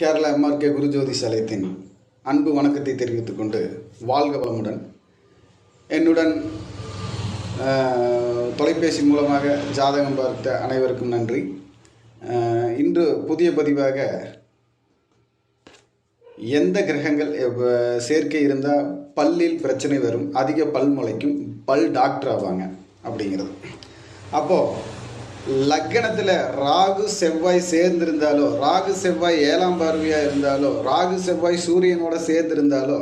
Kerala MRK குருஜோதி சாலயத்தின் அன்பு வணக்கத்தை தெரிவித்துக் கொண்டு வாழ்க வளமுடன். என்னுடன் தொலைபேசி மூலமாக ஜாதகம் பார்த்த அனைவருக்கும் நன்றி. இன்று புதிய பதிவாக எந்த கிரகங்கள் சேர்க்கை இருந்தால் பல்லில் பிரச்சனை வரும் அதிக பல் முளைக்கும் பல் டாக்டர் ஆவாங்க அப்படிங்கிறது. அப்போது லக்கணத்தில் ராகு செவ்வாய் சேர்ந்திருந்தாலோ ராகு செவ்வாய் ஏழாம் பார்வையாக இருந்தாலோ ராகு செவ்வாய் சூரியனோட சேர்ந்திருந்தாலோ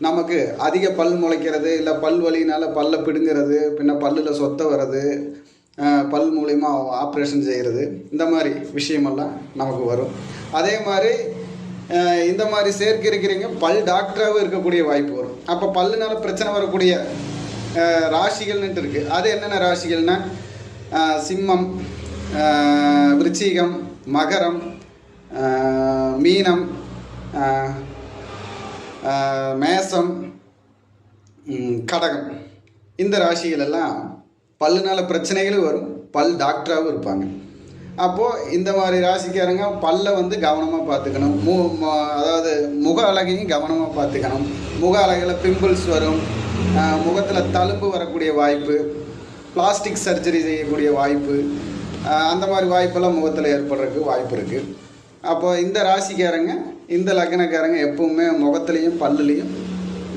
நமக்கு அதிக பல் முளைக்கிறது இல்லை பல் வலியினால் பல்லை பிடுங்கிறது பின்ன பல்லில் சொத்த வர்றது பல் மூலிமா ஆப்ரேஷன் செய்கிறது இந்த மாதிரி விஷயமெல்லாம் நமக்கு வரும். அதே மாதிரி இந்த மாதிரி சேர்க்க இருக்கிறீங்க பல் டாக்டராகவும் இருக்கக்கூடிய வாய்ப்பு வரும். அப்போ பல்லுனால பிரச்சனை வரக்கூடிய ராசிகள்னுட்டு இருக்குது அது என்னென்ன ராசிகள்னால் சிம்மம் விருச்சிகம் மகரம் மீனம் மேசம் கடகம். இந்த ராசிகள் எல்லாம் பல்லுனால பிரச்சனைகளும் வரும் பல் டாக்டராகவும் இருப்பாங்க. அப்போது இந்த மாதிரி ராசிக்காரங்க பல்லை வந்து கவனமாக பார்த்துக்கணும். மு அதாவது முக அழகையும் கவனமாக பார்த்துக்கணும். முக அழகில் பிம்பிள்ஸ் வரும். முகத்தில் தழும்பு வரக்கூடிய வாய்ப்பு. பிளாஸ்டிக் சர்ஜரி செய்யக்கூடிய வாய்ப்பு அந்த மாதிரி வாய்ப்பெல்லாம் முகத்தில் ஏற்படுறதுக்கு வாய்ப்பு இருக்குது அப்போ இந்த ராசிக்காரங்க இந்த லக்னக்காரங்க எப்பவுமே முகத்துலேயும் பல்லுலேயும்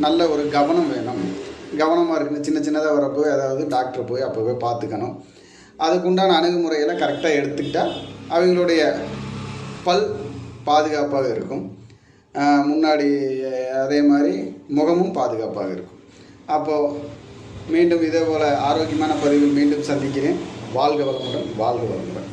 நல்ல ஒரு கவனம் வேணும். கவனமாக இருக்கணும் சின்ன சின்னதாக வரப்போ அதாவது டாக்டர் போய் அப்போவே பார்த்துக்கணும் அதுக்குண்டான அணுகுமுறைகளை கரெக்டாக எடுத்துக்கிட்டால் அவங்களுடைய பல் பாதுகாப்பாக இருக்கும். முன்னாடி அதே மாதிரி முகமும் பாதுகாப்பாக இருக்கும். அப்போது மீண்டும் இதே போல் ஆரோக்கியமான பதிவில் மீண்டும் சந்திக்கிறேன். வாழ்க வளமுடன் வாழ்க வளமுடன்.